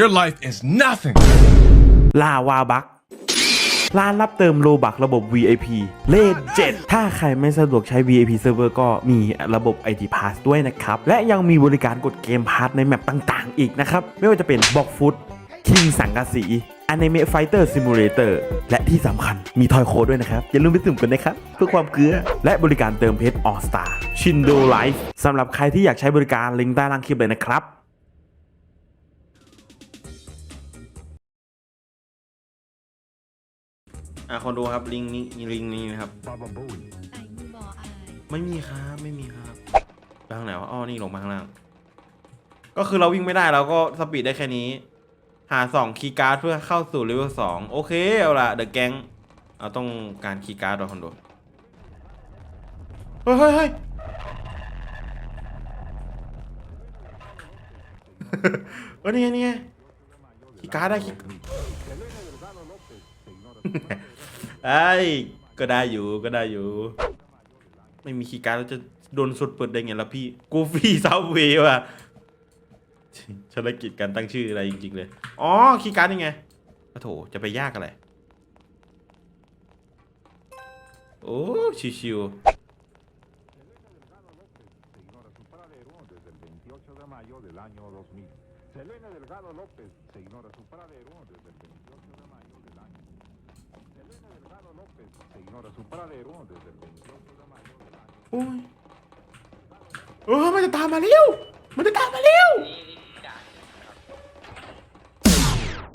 Your life is nothing. ลาวาบักร้านรับเติมโลบักระบบ VIP เลข7ถ้าใครไม่สะดวกใช้ VIP Server ก็มีระบบ ID Pass ด้วยนะครับ และยังมีบริการกดเกมพาร์ทในแมปต่างๆ อีกนะครับ ไม่ว่าจะเป็นบ็อกฟุตคิงสังกะสี Anime Fighter Simulator และที่สำคัญมีทอยโค้ดด้วยนะครับ อย่าลืมไปสุ่มกันนะครับ เพื่อความเกลือ และบริการเติมเพชร All Star Shindo Life สำหรับใครที่อยากใช้บริการลิงก์ใต้ล่างคลิปเลยนะครับ อะคนดูครับลิงก์นี้ลิงก์นี้นะครับ ไอ้มือบออายไม่มีครับไม่มีครับไปทางไหนวะอ๋อนี่ลงมาข้างล่าง ก็คือเราวิ่งไม่ได้เราก็สปีดได้แค่นี้ หาสองคีย์การ์ดเพื่อเข้าสู่เลเวลสองโอเคเอาละเดอะแก๊งเราต้องการคีย์การ์ดเราคนดูเฮ้ยเฮ้ยเฮ้ย เออนี่ไงนี่ไงคีย์การ์ดได้คีย์ ไอ้ก็ได้อยู่ก็ได้อยู่ ไม่มีคีย์การ์ดแล้วจะโดนสุดเปิดได้ไงล่ะพี่กูฟี่ซาวเวย์ว่ะภารกิจการตั้งชื่ออะไรจริงๆเลย อ๋อคีย์การ์ดนี่ไงโอ้โถจะไปยากอะไร โอ้ชิว Señora, โอ้ยเออมันจะตามมาเร็ว มันจะตามมาเร็ว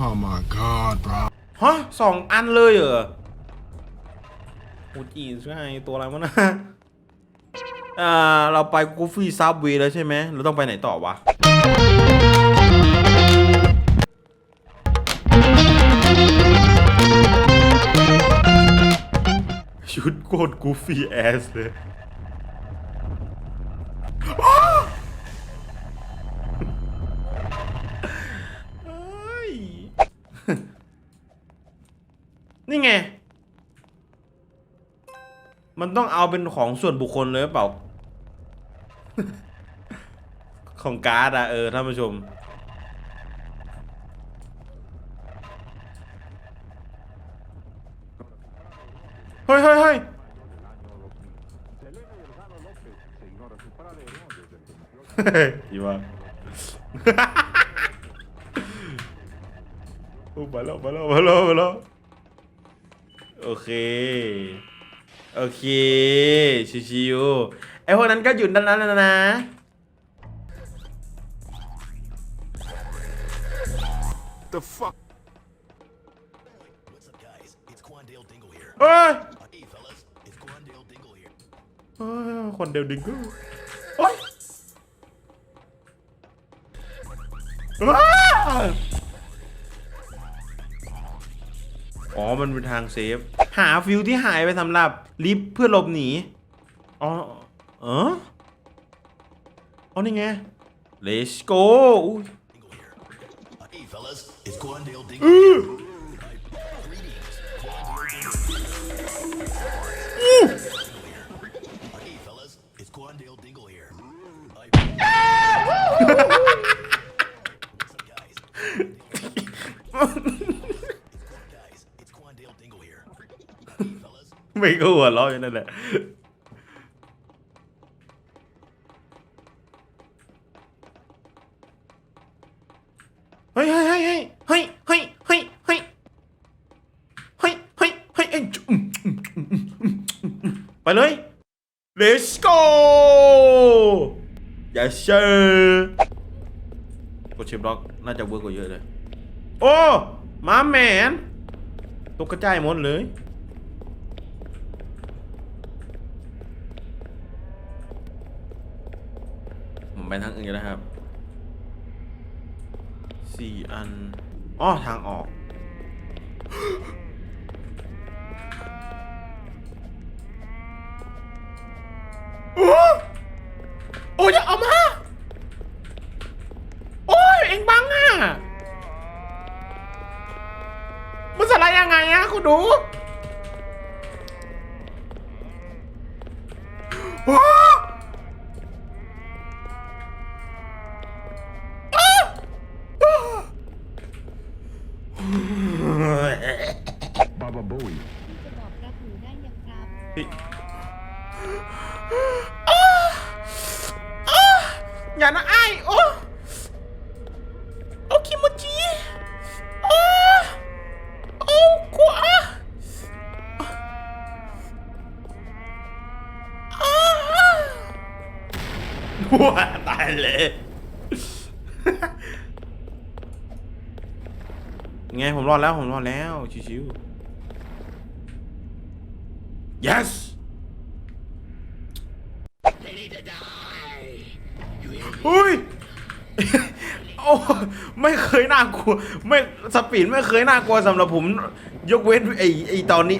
Oh my god, bro. ฮะสองอันเลยเหรอโอ้จีใช่ตัวอะไรวะนะอ่าเราไปกูฟี่ซับเวย์แล้วใช่ไหมเราต้องไปไหนต่อวะ ชุดโคตรกูฟี่แอสเลยเฮ้ยนี่ไง มันต้องเอาเป็นของส่วนบุคคลเลยหรือเปล่า ของการ์ดอะเออท่านผู้ชม เฮ้ยเฮ้ยเฮ้ย Selene Delgado López se ignora su paradero desde el 28เฮ้ยอีว่าโอ้มาแล้วมาแล้วมาแล้วมาแล้วโอเค โอเค ชิวๆไอพวกนั้นก็หยุดด้านนั้นแล้วนะ The fuck? What's คนเดียวดึงกูโอ๊ยอ๋อ มันเป็นทางเซฟ หาฟิวที่หายไปสำหรับลิฟต์เพื่อหลบหนี อ๋อ เอออ๋อนี่ไง let's go ไม่ก็หัวเราะอยู่นั่นแหละ เฮ้ยเฮ้ยเฮ้ยเฮ้ยเฮ้ยเฮ้ยเฮ้ยเฮ้ยเฮ้ยเฮ้ยเฮ้ยไปเลย let's go yes sir กดชิปล็อกน่าจะเวิร์กกว่าเยอะเลย โอ้มาแมนตกกระจายหมดเลย ผมไปทางอื่นกันนะครับสี่อันอ๋อทางออก Baba Booey. ที่จะบอกรับหนูได้ยังครับพี่อย่านะไอ้ายโอ้โอ้คิโมจิโอ้โอ้กลัวอะอ้าว้าตายเลย ไงผมรอดแล้วผมรอดแล้วชิวๆ yes อุ้ยโอ้ไม่เคยน่ากลัว ไม่สปีดไม่เคยน่ากลัวสำหรับผม ยกเว้นไอ้ไอ้ตอนนี้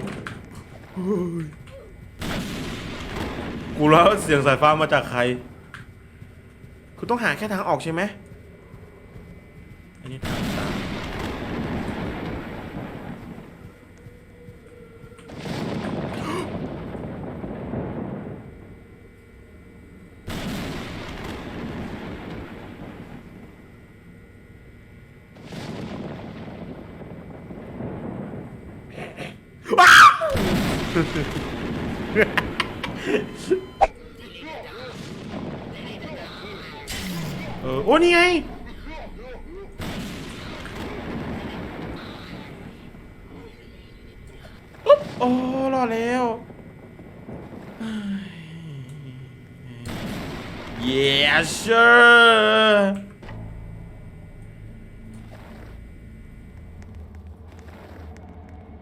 กูแล้วเสียงสายฟ้ามาจากใครคุณต้องหาแค่ทางออกใช่ไหมอันนี้ทางตาม เออโอ้นี่ไง อุ๊บโอ้รอดแล้ว yes sir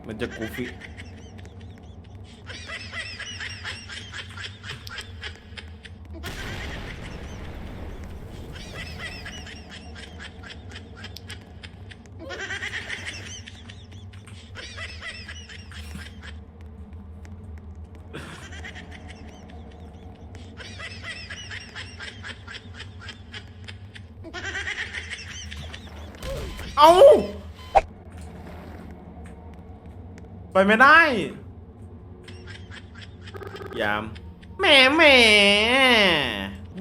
มันจะกูฟิ เอา ไปไม่ได้ ยาม แหมแหม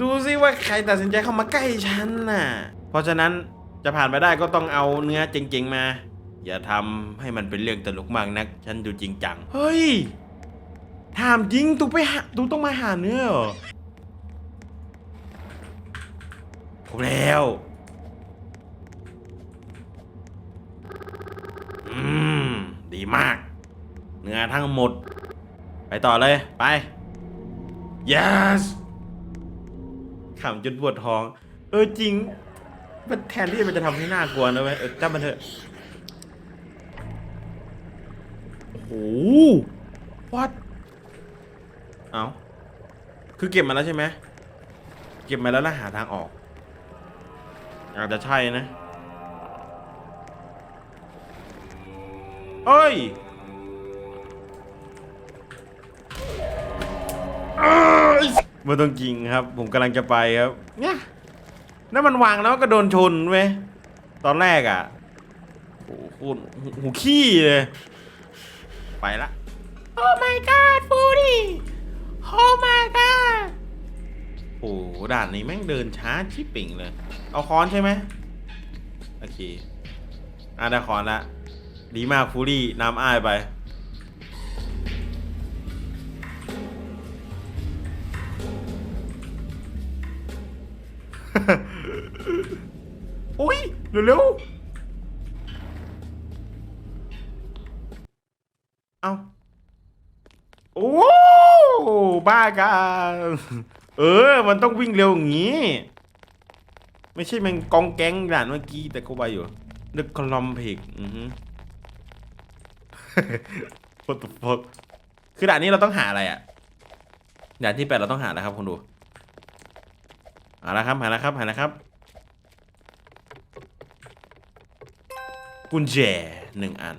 ดูสิว่าใครตัดสินใจเข้ามาใกล้ฉันน่ะ เพราะฉะนั้นจะผ่านไปได้ก็ต้องเอาเนื้อจริง ๆ มา อย่าทำให้มันเป็นเรื่องตลกมากนัก ฉันดูจริงจัง เฮ้ย ถามจริง ตูไปหาตูต้องมาหาเนื้อเหรอผมแล้ว อืม ดีมาก เนื้อทั้งหมด ไปต่อเลย ไป yes ขำจนปวดท้อง เออจริง มันแทนที่มันจะทำให้น่ากลัวนะเว้ยเออจำมันเถอะ โอ้โห what เอาคือเก็บมาแล้วใช่ไหม เก็บมาแล้วแล้วหาทางออก อาจจะใช่นะ เอ้ยเอ้ยไม่ต้องกิงครับ ผมกำลังจะไปครับ เนี่ยนั่นมันวางแล้วก็โดนชนเว้ยตอนแรกอะโอ้โหหูหูขี้เลย ไปละ โอ้ my god ฟูดี้โอ้ my god โอ้โหด่านนี้แม่งเดินช้าชิบปิ่งเลย เอาค้อนใช่ไหมโอเคอะได้ค้อนละ ดีมากฟูรี่นำอ้ายไปอุ้ย เร็วๆ เอาโอ้บ้ากันเออ มันต้องวิ่งเร็วอย่างนี้ ไม่ใช่มันกองแก๊งด่านเมื่อกี้แต่ก็ไปอยู่นึกคลอมเพกอือฮึ What the fuck คือด่านนี้เราต้องหาอะไรอะด่านที่แปดเราต้องหาแล้วครับคุณดูหาแล้วครับหาแล้วครับหาแล้วครับ กุญแจหนึ่งอัน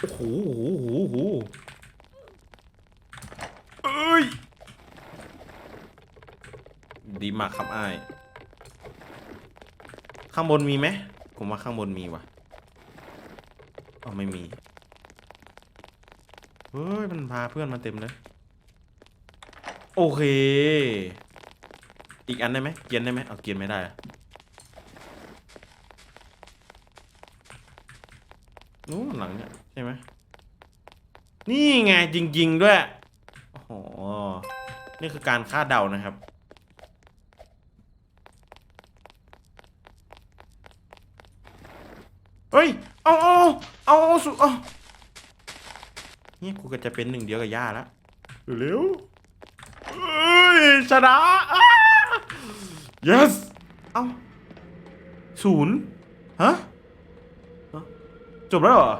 โอ้โหโอ้โหโอ้โหเอ้ย ดีมากครับอ้ข้างบนมีไหม ผมว่าข้างบนมีว่ะอ๋อไม่มีเฮ้ยมันพาเพื่อนมาเต็มเลยโอเค อีกอันได้ไหมเกียนได้ไหมเอาเกียนไม่ได้นู้นหลังเนี่ยใช่ไหมนี่ไงจริง ๆ ด้วยโอ้โหนี่คือการคาดเดานะครับ เฮ้ย เอาเอาเอาเอาสุเอานี่กูก็จะเป็นหนึ่งเดียวกับย่าแล้วเร็วเฮ้ยชนะอ้า yes เอาศูนย์ฮะฮะจบแล้วเหรอ